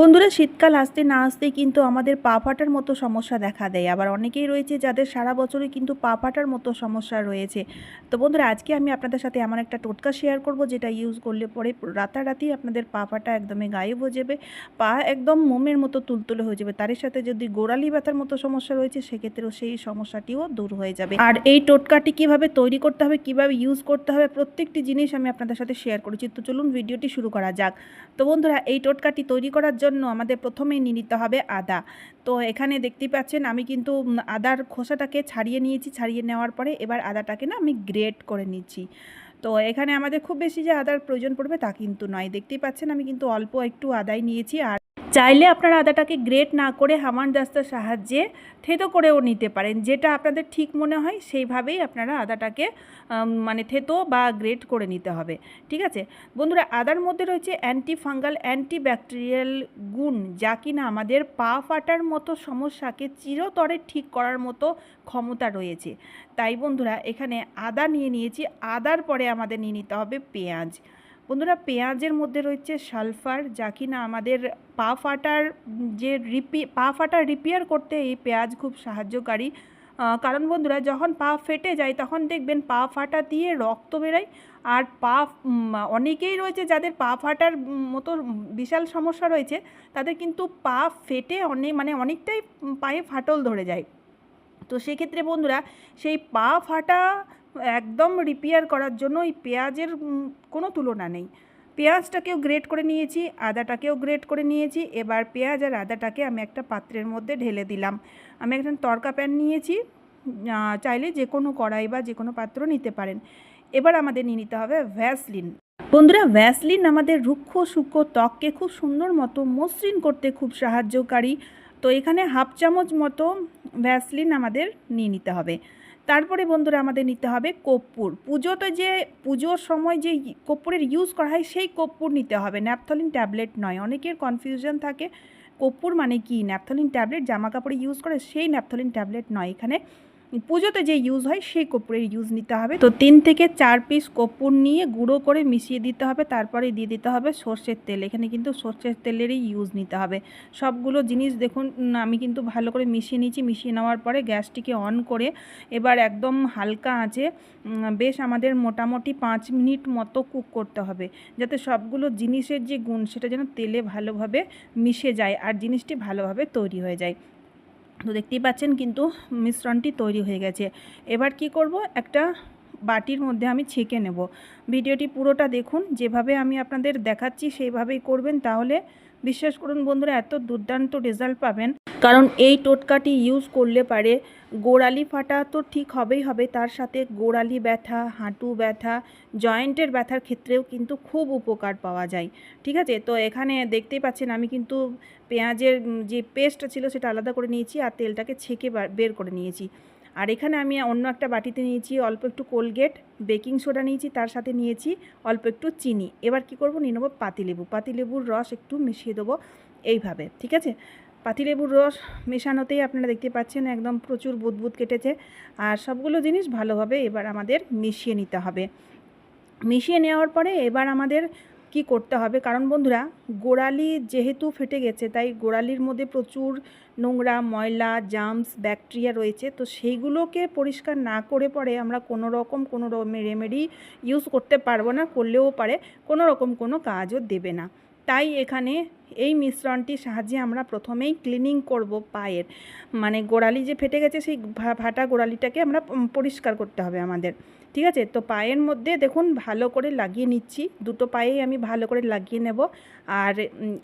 বন্ধুরা, শীতকাল আসতে না আসতেই কিন্তু আমাদের পা ফাটার মতো সমস্যা দেখা দেয়। আবার অনেকেই রয়েছে যাদের সারা বছরই কিন্তু পা ফাটার মতো সমস্যা রয়েছে। তো বন্ধুরা, আজকে আমি আপনাদের সাথে এমন একটা টোটকা শেয়ার করব, যেটা ইউজ করলে পরে রাতারাতি আপনাদের পা ফাটা একদমই গায়েব হয়ে যাবে। পা একদম মোমের মতো তুলতুলে হয়ে যাবে। তার সাথে যদি গোড়ালি ব্যথার মতো সমস্যা রয়েছে, সেক্ষেত্রেও সেই সমস্যাটিও দূর হয়ে যাবে। আর এই টোটকাটি কীভাবে তৈরি করতে হবে, কীভাবে ইউজ করতে হবে, প্রত্যেকটি জিনিস আমি আপনাদের সাথে শেয়ার করেছি। তো চলুন ভিডিওটি শুরু করা যাক। তো বন্ধুরা, এই টোটকাটি তৈরি করার জন্য আমাদের প্রথমেই নিয়ে নিতে হবে আদা। তো এখানে দেখতে পাচ্ছেন আমি কিন্তু আদার খোসাটাকে ছাড়িয়ে নিয়েছি, ছাড়িয়ে নেওয়ার পরে এবার আদাটাকে না আমি গ্রেট করে নিচ্ছি। তো এখানে আমাদের খুব বেশি যে আদার প্রয়োজন পড়বে তা কিন্তু নয়। দেখতেই পাচ্ছেন আমি কিন্তু অল্প একটু আদাই নিয়েছি আর চাইলে আপনারা আদাটাকে গ্রেট না করে হামান দাস্তার সাহায্যে থেতো করেও নিতে পারেন। যেটা আপনাদের ঠিক মনে হয়, সেইভাবেই আপনারা আদাটাকে মানে থেতো বা গ্রেট করে নিতে হবে। ঠিক আছে? বন্ধুরা, আদার মধ্যে রয়েছে অ্যান্টি ফাঙ্গাল অ্যান্টি ব্যাকটেরিয়াল গুণ, যা কিনা আমাদের পা ফাটার মতো সমস্যাকে চিরতরে ঠিক করার মতো ক্ষমতা রয়েছে। তাই বন্ধুরা, এখানে আদা নিয়ে নিয়েছি। আদার পরে আমাদের নিয়ে নিতে হবে পেঁয়াজ। বন্ধুরা, পেঁয়াজের মধ্যে রয়েছে সালফার, যা কিনা আমাদের পা ফাটার যে রিপি, পা ফাটা রিপেয়ার করতে এই পেঁয়াজ খুব সাহায্যকারী। কারণ বন্ধুরা, যখন পা ফেটে যায়, তখন দেখবেন পা ফাটা দিয়ে রক্ত বেরোয়। আর পা অনেকেই রয়েছে যাদের পা ফাটার মতো বিশাল সমস্যা রয়েছে, তাদের কিন্তু পা ফেটে অনেক মানে অনেকটাই পায়ে ফাটল ধরে যায়। তো সেক্ষেত্রে বন্ধুরা, সেই পা ফাটা একদম রিপেয়ার করার জন্য এই পেঁয়াজের কোনো তুলনা নেই। পেঁয়াজটাকেও গ্রেট করে নিয়েছি, আদাটাকেও গ্রেট করে নিয়েছি, এবার পেঁয়াজ আর আদাটাকে আমি একটা পাত্রের মধ্যে ঢেলে দিলাম। আমি একটা তরকা প্যান নিয়েছি চাইলে যে কোনো কড়াই বা যে কোনো পাত্র নিতে পারেন। এবার আমাদের নিয়ে নিতে হবে ভ্যাসলিন বন্ধুরা ভ্যাসলিন আমাদের রুক্ষ, সূক্ষ্ম ত্বককে খুব সুন্দর মতো মসৃণ করতে খুব সাহায্যকারী। তো এখানে হাফ চামচ মতো ভ্যাসলিন আমাদের নিয়ে নিতে হবে। তারপরে বন্ধুরা আমাদের নিতে হবে কর্পূর। পুজোতে যে, পুজোর সময় যে কর্পূরের ইউজ করা হয়, সেই কর্পূর নিতে হবে। ন্যাপথলিন ট্যাবলেট নয়। অনেকের কনফিউশন থাকে কর্পূর মানে কি? ন্যাপথলিন ট্যাবলেট জামা কাপড়ে ইউজ করে, সেই ন্যাপথলিন ট্যাবলেট নয়। এখানে পুজোতে যে ইউজ হয়, সেই কর্পূরের ইউজ নিতে হবে। তো তিন থেকে চার পিস কর্পূর নিয়ে গুঁড়ো করে মিশিয়ে দিতে হবে, তারপরে দিয়ে দিতে হবে সর্ষের তেল। এখানে কিন্তু সর্ষের তেলেরই ইউজ নিতে হবে। সবগুলো জিনিস দেখুন আমি কিন্তু ভালো করে মিশিয়ে নিয়েছি। মিশিয়ে নেওয়ার পরে গ্যাসটিকে অন করে এবার একদম হালকা আঁচে বেশ আমাদের মোটামুটি পাঁচ মিনিট মতো কুক করতে হবে। যাতে সবগুলো জিনিসের যে গুণ, সেটা যেন তেলে ভালোভাবে মিশে যায় আর জিনিসটি ভালোভাবে তৈরি হয়ে যায়। তো দেখতেই পাচ্ছেন কিন্তু মিশ্রণটি তৈরি হয়ে গেছে। এবার কি করব? একটা বাটির মধ্যে আমি ছেঁকে নেব। ভিডিওটি পুরোটা দেখুন। যেভাবে আমি আপনাদের দেখাচ্ছি, সেইভাবেই করবেন। তাহলে বিশ্বাস করুন বন্ধুরা, এত দুর্দান্ত রেজাল্ট পাবেন। কারণ এই টোটকাটি ইউজ করলে পারে, গোড়ালি ফাটা তো ঠিক হবেই হবে, তার সাথে গোড়ালি ব্যথা, হাঁটু ব্যথা, জয়েন্টের ব্যথার ক্ষেত্রেও কিন্তু খুব উপকার পাওয়া যায়। ঠিক আছে? তো এখানে দেখতেই পাচ্ছেন, আমি কিন্তু পেঁয়াজের যে পেস্ট ছিল সেটা আলাদা করে নিয়েছি আর তেলটাকে ছেঁকে বের করে নিয়েছি। আর এখানে আমি অন্য একটা বাটিতে নিয়েছি, অল্প একটু কোলগেট, বেকিং সোডা নিয়েছি, তার সাথে নিয়েছি অল্প একটু চিনি। এবার কি করব? নিয়ে নেব পাতিলেবু। পাতিলেবুর রস একটু মিশিয়ে দেবো এইভাবে, ঠিক আছে? পাতিলেবুর রস মেশানোতেই আপনারা দেখতে পাচ্ছেন একদম প্রচুর বুদবুদ কেটেছে। আর সবগুলো জিনিস ভালোভাবে এবার আমাদের মিশিয়ে নিতে হবে। মিশিয়ে নেওয়ার পরে এবার আমাদের কি করতে হবে? কারণ বন্ধুরা, গোড়ালি যেহেতু ফেটে গেছে, তাই গোড়ালির মধ্যে প্রচুর নোংরা ময়লা জামস ব্যাকটেরিয়া রয়েছে। তো সেইগুলোকে পরিষ্কার না করে পরে আমরা কোনো রকম কোনো রেমেডি ইউজ করতে পারব না, করলেও পারে, কোনো রকম কোনো কাজও দেবে না। তাই এখানে এই মিশ্রণটির সাহায্যে আমরা প্রথমেই ক্লিনিং করব পায়ের। মানে গোড়ালি যে ফেটে গেছে সেই ফাটা গোড়ালিটাকে আমরা পরিষ্কার করতে হবে আমাদের। ঠিক আছে? তো পায়ের মধ্যে দেখুন, ভালো করে লাগিয়ে নিচ্ছি। দুটো পায়েই আমি ভালো করে লাগিয়ে নেব। আর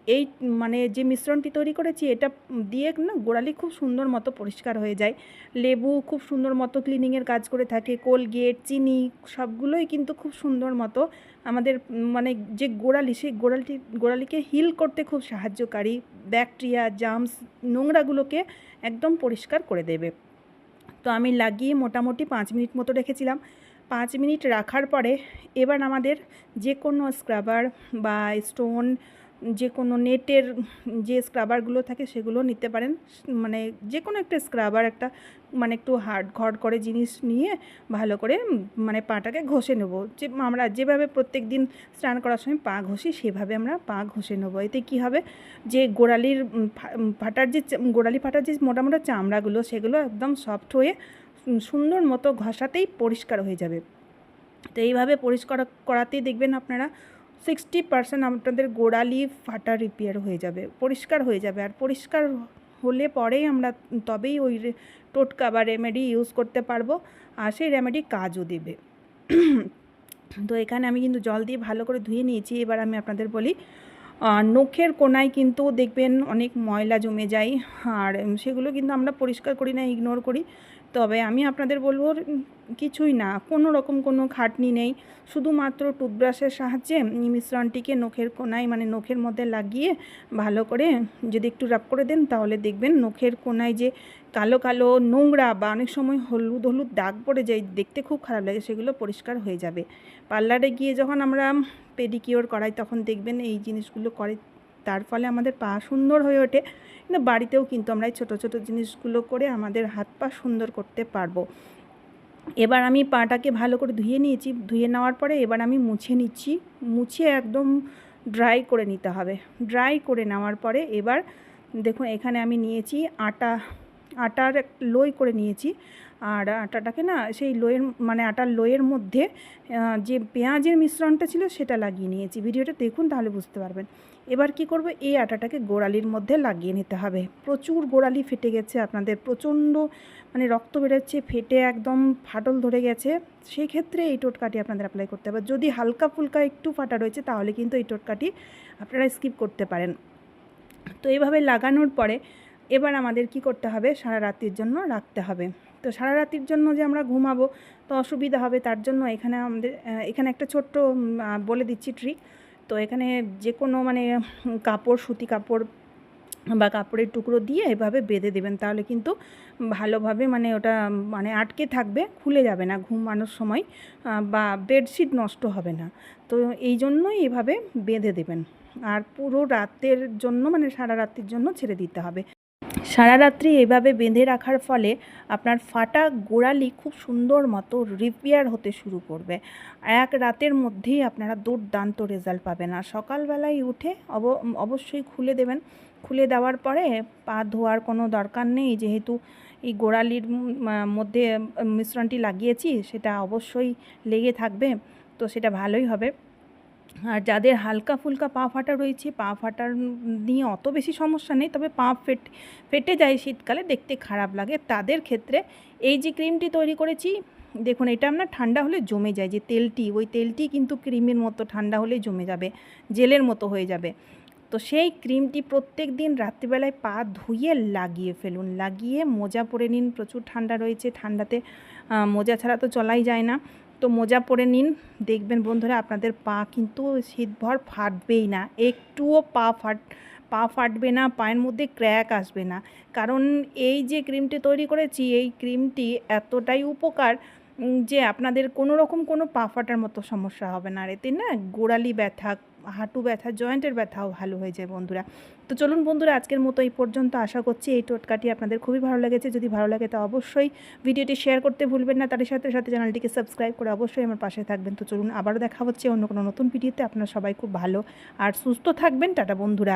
এই মানে যে মিশ্রণটি তৈরি করেছি, এটা দিয়ে না গোড়ালি খুব সুন্দর মতো পরিষ্কার হয়ে যায়। লেবু খুব সুন্দর মতো ক্লিনিংয়ের কাজ করে থাকে। কোলগেট চিনি, সবগুলোই কিন্তু খুব সুন্দর মতো আমাদের মানে যে গোড়ালি, সেই গোড়ালিটি, গোড়ালিকে হিল করতে খুব সাহায্যকারী ব্যাকটেরিয়া জামস নোংরাগুলোকে একদম পরিষ্কার করে দেবে। তো আমি লাগিয়ে মোটামুটি পাঁচ মিনিট মতো রেখেছিলাম। পাঁচ মিনিট রাখার পরে এবার আমাদের যে কোনো স্ক্রাবার বা স্টোন যে কোনো নেটের যে স্ক্রাবারগুলো থাকে সেগুলো নিতে পারেন। মানে যে কোনো একটা স্ক্রাবার, একটা মানে একটু হার্ড ঘট করে জিনিস নিয়ে ভালো করে মানে পাটাকে ঘষে নেব। যে আমরা যেভাবে প্রত্যেক দিন স্নান করার সময় পা ঘষি, সেভাবে আমরা পা ঘষে নেব। এতে কী হবে? যে গোড়ালির ফাটার যে গোড়ালি ফাটার যে মোটা মোটা চামড়াগুলো, সেগুলো একদম সফট হয়ে সুন্দর মতো ঘষাতেই পরিষ্কার হয়ে যাবে। তো এইভাবে পরিষ্কার করাতেই দেখবেন আপনারা সিক্সটি পার্সেন্ট আপনাদের গোড়ালি ফাটা রিপেয়ার হয়ে যাবে, পরিষ্কার হয়ে যাবে। আর পরিষ্কার হলে পরেই আমরা তবেই ওই টোটকা বা রেমেডি ইউজ করতে পারব, আর সেই রেমেডি কাজও দেবে। তো এখানে আমি কিন্তু জল দিয়ে ভালো করে ধুয়ে নিয়েছি। এবার আমি আপনাদের বলি নখের কোনায় কিন্তু দেখবেন অনেক ময়লা জমে যায়, আর সেগুলো কিন্তু আমরা পরিষ্কার করি না ইগনোর করি। তবে আমি আপনাদের বলব কিছুই না। কোনো রকম কোনো খাটনি নেই। শুধুমাত্র টুথব্রাশের সাহায্যে মিশ্রণটিকে নখের কোনায় মানে নখের মধ্যে লাগিয়ে ভালো করে যদি একটু রাব করে দেন, তাহলে দেখবেন নখের কোনায় যে কালো কালো নোংরা বা অনেক সময় হলুদ হলুদ দাগ পড়ে যায়, দেখতে খুব খারাপ লাগে, সেগুলো পরিষ্কার হয়ে যাবে। পার্লারে গিয়ে যখন আমরা পেডিকিওর করাই, তখন দেখবেন এই জিনিসগুলো করে তার ফলে আমাদের পা সুন্দর হয়ে ওঠে। কিন্তু বাড়িতেও কিন্তু আমরা এই ছোটো ছোটো জিনিসগুলো করে আমাদের হাত পা সুন্দর করতে পারব। এবার আমি পাটাকে ভালো করে ধুয়ে নিয়েছি। ধুয়ে নেওয়ার পরে এবার আমি মুছে নিচ্ছি। মুছে একদম ড্রাই করে নিতে হবে। ড্রাই করে নেওয়ার পরে এবার দেখুন, এখানে আমি নিয়েছি আটা আটার লোই করে নিয়েছি। আর আটাটাকে না সেই লোয়ের মানে আটার লোয়ের মধ্যে যে পেঁয়াজের মিশ্রণটা ছিল সেটা লাগিয়ে নিয়েছি। ভিডিওটা দেখুন তাহলে বুঝতে পারবেন। এবার কি করব? এই আটাটাকে গোড়ালির মধ্যে লাগিয়ে নিতে হবে। প্রচুর গোড়ালি ফেটে গেছে আপনাদের। প্রচণ্ড মানে রক্ত বেরোচ্ছে, ফেটে একদম ফাটল ধরে গেছে। সেই ক্ষেত্রে এই টোটকাটি আপনাদের অ্যাপ্লাই করতে হবে। যদি হালকা ফুলকা একটু ফাটা রয়েছে, তাহলে কিন্তু এই টোটকাটি আপনারা স্কিপ করতে পারেন। তো এইভাবে লাগানোর পরে এবার আমাদের কি করতে হবে? সারা রাত্রির জন্য রাখতে হবে। তো সারা রাত্রির জন্য যে আমরা ঘুমাবো, তো অসুবিধা হবে তার জন্য এখানে আমাদের এখানে একটা ছোট্ট বলে দিচ্ছি ট্রিক তো এখানে যে কোনো মানে কাপড়, সুতি কাপড় বা কাপড়ের টুকরো দিয়ে এভাবে বেঁধে দেবেন। তাহলে কিন্তু ভালোভাবে মানে ওটা মানে আটকে থাকবে, খুলে যাবে না ঘুমানোর সময় বা বেডশিট নষ্ট হবে না। তো এই জন্যই এভাবে বেঁধে দেবেন। আর পুরো রাতের জন্য মানে সারা রাত্রির জন্য ছেড়ে দিতে হবে। সারা রাত্রি এভাবে বেঁধে রাখার ফলে আপনার ফাটা গোড়ালি খুব সুন্দর মতো রিপেয়ার হতে শুরু করবে। এক রাতের মধ্যেই আপনারা দুর্দান্ত রেজাল্ট পাবেন। আর সকালবেলায় উঠে অব, অবশ্যই খুলে দেবেন। খুলে দেওয়ার পরে পা ধোয়ার কোনো দরকার নেই। যেহেতু এই গোড়ালির মধ্যে মিশ্রণটি লাগিয়েছি, সেটা অবশ্যই লেগে থাকবে। তো সেটা ভালোই হবে। আর যাদের হালকা ফুলকা পা ফাটা রয়েছে, পা ফাটার নিয়ে অত বেশি সমস্যা নেই, তবে পা ফেট, ফেটে যায় শীতকালে, দেখতে খারাপ লাগে। তাদের ক্ষেত্রে এই যে ক্রিমটি তৈরি করেছি, দেখুন এটা আপনার ঠান্ডা হলে জমে যায়, যে তেলটি, ওই তেলটি কিন্তু ক্রিমের মতো ঠান্ডা হলে জমে যাবে, জেলের মতো হয়ে যাবে। তো সেই ক্রিমটি প্রত্যেক দিন রাত্রিবেলায় পা ধুয়ে লাগিয়ে ফেলুন, লাগিয়ে মোজা পরে নিন, প্রচুর ঠান্ডা রয়েছে, ঠান্ডাতে মোজা ছাড়া তো চলাই যায় না। তো মোজা পরে নিন। দেখবেন বন্ধুরা আপনাদের পা কিন্তু শীতভর ফাটবেই না। একটুও পা ফাট, পা ফাটবে না, পায়ের মধ্যে ক্র্যাক আসবে না। কারণ এই যে ক্রিমটি তৈরি করেছি, এই ক্রিমটি এতটাই উপকার যে আপনাদের কোনো রকম কোনো পা ফাটার মতো সমস্যা হবে না। আর এতে না গোড়ালি ব্যথা হাঁটু ব্যথা, জয়েন্টের ব্যথাও ভালো হয়ে যায় বন্ধুরা। তো চলুন বন্ধুরা, আজকের মতো এই পর্যন্ত আশা করছি এই টোটকাটি আপনাদের খুবই ভালো লেগেছে। যদি ভালো লাগে তা অবশ্যই ভিডিওটি শেয়ার করতে ভুলবেন না। তার সাথে সাথে চ্যানেলটিকে সাবস্ক্রাইব করে অবশ্যই আমার পাশে থাকবেন। তো চলুন আবারও দেখা হচ্ছে অন্য কোনো নতুন ভিডিওতে। আপনারা সবাই খুব ভালো আর সুস্থ থাকবেন। টাটা বন্ধুরা।